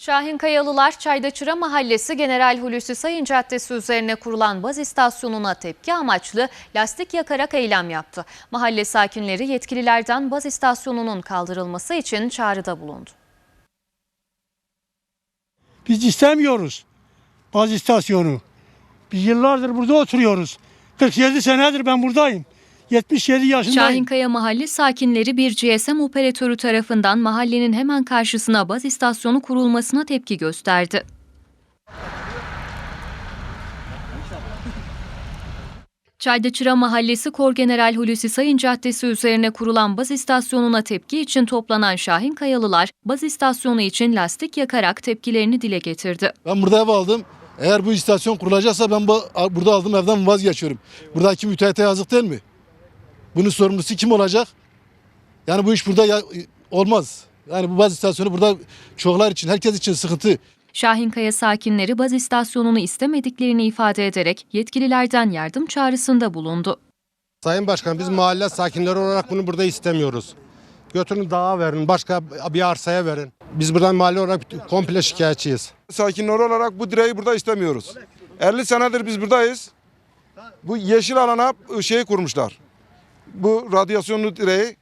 Şahin Kayalılar Çaydaçıra Mahallesi General Hulusi Sayın Caddesi üzerine kurulan baz istasyonuna tepki amaçlı lastik yakarak eylem yaptı. Mahalle sakinleri yetkililerden baz istasyonunun kaldırılması için çağrıda bulundu. Biz istemiyoruz baz istasyonu. Biz yıllardır burada oturuyoruz. 47 senedir ben buradayım. 77 yaşındayım. Şahinkaya mahalle sakinleri bir GSM operatörü tarafından mahallenin hemen karşısına baz istasyonu kurulmasına tepki gösterdi. Çaydaçıra Mahallesi Korgeneral Hulusi Sayın Caddesi üzerine kurulan baz istasyonuna tepki için toplanan Şahin Kayalılar, baz istasyonu için lastik yakarak tepkilerini dile getirdi. Ben burada ev aldım. Eğer bu istasyon kurulacaksa ben bu, burada aldığım evden vazgeçiyorum. Buradaki müteahhite yazık değil mi? Bunun sorumlusu kim olacak? Yani bu iş burada ya- olmaz. Yani bu baz istasyonu burada çoklar için, herkes için sıkıntı. Şahinkaya sakinleri baz istasyonunu istemediklerini ifade ederek yetkililerden yardım çağrısında bulundu. Sayın Başkan biz mahalle sakinleri olarak bunu burada istemiyoruz. Götürün dağa verin, başka bir arsaya verin. Biz buradan mahalle olarak komple şikayetçiyiz. Sakinleri olarak bu direği burada istemiyoruz. 50 senedir biz buradayız. Bu yeşil alana şeyi kurmuşlar. Bu radyasyonlu direği.